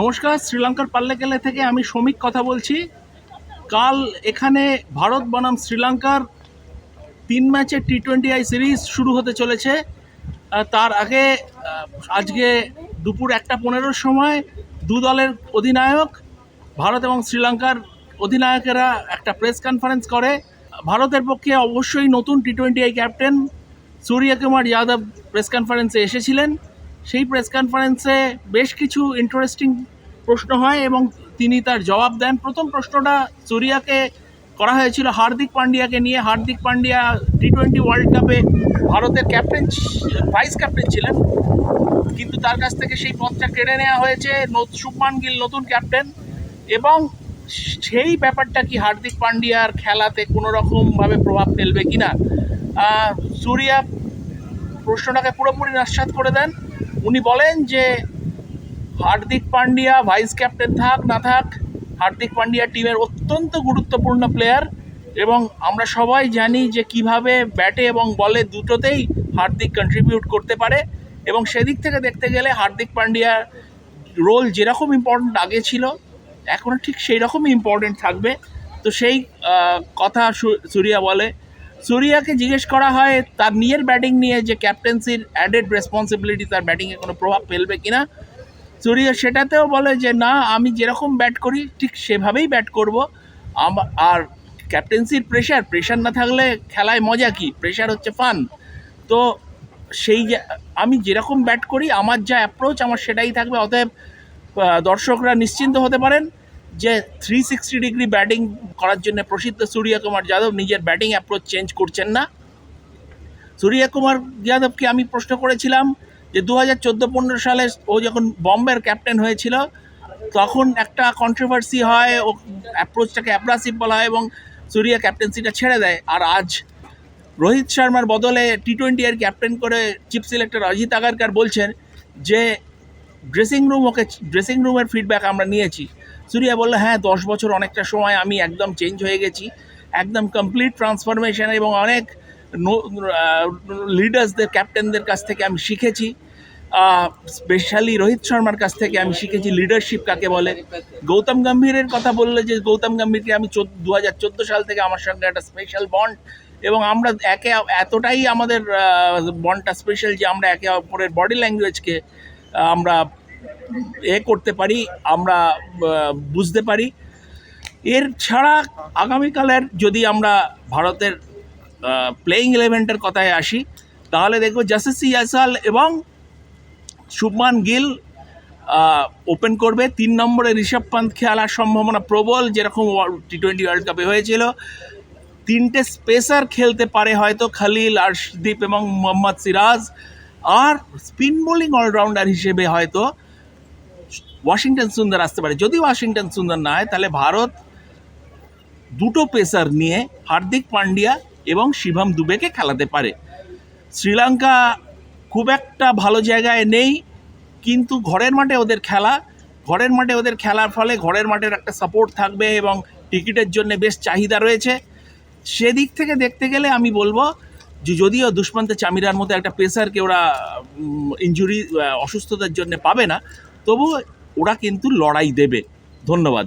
নমস্কার, শ্রীলঙ্কার পাল্লেকেলে থেকে আমি শ্রমিক কথা বলছি। কাল এখানে ভারত বনাম শ্রীলঙ্কার তিন ম্যাচের টি টোয়েন্টি আই সিরিজ শুরু হতে চলেছে। তার আগে আজকে দুপুর একটা পনেরোর সময় দু দলের অধিনায়ক, ভারত এবং শ্রীলঙ্কার অধিনায়কেরা একটা প্রেস কনফারেন্স করে। ভারতের পক্ষে অবশ্যই নতুন T twenty I captain Surya Kumar Yadav press কনফারেন্সে এসেছিলেন। সেই প্রেস কনফারেন্সে বেশ কিছু ইন্টারেস্টিং প্রশ্ন হয় এবং তিনি তার জবাব দেন। প্রথম প্রশ্নটা সূর্যাকে করা হয়েছিল, হার্দিক পান্ডিয়াকে নিয়ে। Hardik Pandya T twenty world কাপে ভারতের ক্যাপ্টেন ভাইস ক্যাপ্টেন ছিলেন। কিন্তু তার কাছ থেকে সেই পদটা কেড়ে নেওয়া হয়েছে শুভমান গিল, নতুন ক্যাপ্টেন এবং সেই ব্যাপারটা কি হার্দিক পান্ডিয়ার খেলাতে কোনো রকমভাবে প্রভাব ফেলবে কিনা? সূর্যা প্রশ্নটাকে পুরোপুরি নস্বাত করে দেন। উনি বলেন যে, হার্দিক পান্ডিয়া ভাইস ক্যাপ্টেন থাক, না থাক, হার্দিক পান্ডিয়া টিমের অত্যন্ত গুরুত্বপূর্ণ প্লেয়ার এবং আমরা সবাই জানি যে কীভাবে ব্যাটে এবং বলে দুটোতেই হার্দিক কন্ট্রিবিউট করতে পারে এবং সেদিক থেকে দেখতে গেলে হার্দিক পান্ডিয়ার রোল যেরকম ইম্পর্ট্যান্ট আগে ছিল এখনও ঠিক সেই রকমই ইম্পর্ট্যান্ট থাকবে। তো সেই কথা সুরিয়া বলে সূর্যাকে জিজ্ঞেস করা হয় তার নিজের ব্যাটিং নিয়ে যে ক্যাপ্টেন্সির অ্যাডেড রেসপন্সিবিলিটি তার ব্যাটিংয়ে কোনো প্রভাব ফেলবে কিনা। সুরিয়া সেটাতেও বলে যে, না, আমি যেরকম ব্যাট করি, ঠিক সেভাবেই ব্যাট করব। আমা- আর ক্যাপ্টেন্সির প্রেশার প্রেশার না থাকলে খেলায় মজা কি? প্রেশার হচ্ছে ফান তো সেই আমি যেরকম ব্যাট করি, আমার যা অ্যাপ্রোচ আমার সেটাই থাকবে। অতএব দর্শকরা নিশ্চিন্ত হতে পারেন। যে থ্রি সিক্সটি ডিগ্রি ব্যাটিং করার জন্য প্রসিদ্ধ সূর্য কুমার যাদব নিজের ব্যাটিং অ্যাপ্রোচ চেঞ্জ করছেন না। সূর্য কুমার যাদবকে আমি প্রশ্ন করেছিলাম যে দু হাজার চোদ্দ পনেরো সালে ও যখন বম্বের ক্যাপ্টেন হয়েছিল, তখন একটা কন্ট্রোভার্সি হয়, ও অ্যাপ্রোচটাকে অ্যাপ্রাসিভ বলা হয় এবং সূর্য ক্যাপ্টেন্সিটা ছেড়ে দেয়। আর আজ রোহিত শর্মার বদলে টি টোয়েন্টি এর ক্যাপ্টেন করে চিফ সিলেক্টর অজিত আগারকার বলছেন যে ড্রেসিং রুম ওকে ড্রেসিং রুমের ফিডব্যাক আমরা নিয়েছি। সূর্যা বলল হ্যাঁ দশ বছর অনেকটা সময় আমি একদম চেঞ্জ হয়ে গেছি। একদম কমপ্লিট ট্রান্সফরমেশন এবং অনেক লিডার্সদের ক্যাপ্টেনদের কাছ থেকে আমি শিখেছি। স্পেশালি রোহিত শর্মার কাছ থেকে আমি শিখেছি লিডারশিপ কাকে বলে। গৌতম গম্ভীরের কথা বললে যে গৌতম গম্ভীরকে আমি দু হাজার চোদ্দ সাল থেকে আমার সঙ্গে একটা স্পেশাল বন্ড এবং আমরা একে, এতটাই আমাদের বন্ডটা স্পেশাল যে আমরা একে অপরের বডি ল্যাঙ্গুয়েজকে আমরা এ করতে পারি, আমরা বুঝতে পারি। এর ছাড়া আগামীকালের যদি আমরা ভারতের প্লেয়িং ইলেভেনটার কথায় আসি, তাহলে দেখব জাসেসি ইয়াসাল এবং শুভমান গিল ওপেন করবে। তিন নম্বরে ঋষভ পান্ত খেলার সম্ভাবনা প্রবল, যেরকম টি টোয়েন্টি ওয়ার্ল্ড কাপে হয়েছিল। তিনটে স্পেসার খেলতে পারে হয়তো খালিল, আর্শদীপ এবং মোহাম্মদ সিরাজ। আর স্পিন বোলিং অলরাউন্ডার হিসেবে হয়তো ওয়াশিংটন সুন্দর আসতে পারে। যদি ওয়াশিংটন সুন্দর না হয়, তাহলে ভারত দুটো পেসার নিয়ে হার্দিক পান্ডিয়া এবং শিবম দুবেকে খেলাতে পারে। শ্রীলঙ্কা খুব একটা ভালো জায়গায় নেই, কিন্তু ঘরের মাঠে ওদের খেলা, ঘরের মাঠে ওদের খেলার ফলে ঘরের মাঠের একটা সাপোর্ট থাকবে এবং টিকিটের জন্য বেশ চাহিদা রয়েছে। সেদিক থেকে দেখতে গেলে আমি বলব যে, যদিও দুষ্মন্ত চামিরার মতো একটা পেসারকে ওরা ইঞ্জুরি অসুস্থতার জন্য পাবে না তবু ওরা কিন্তু লড়াই দেবে। ধন্যবাদ।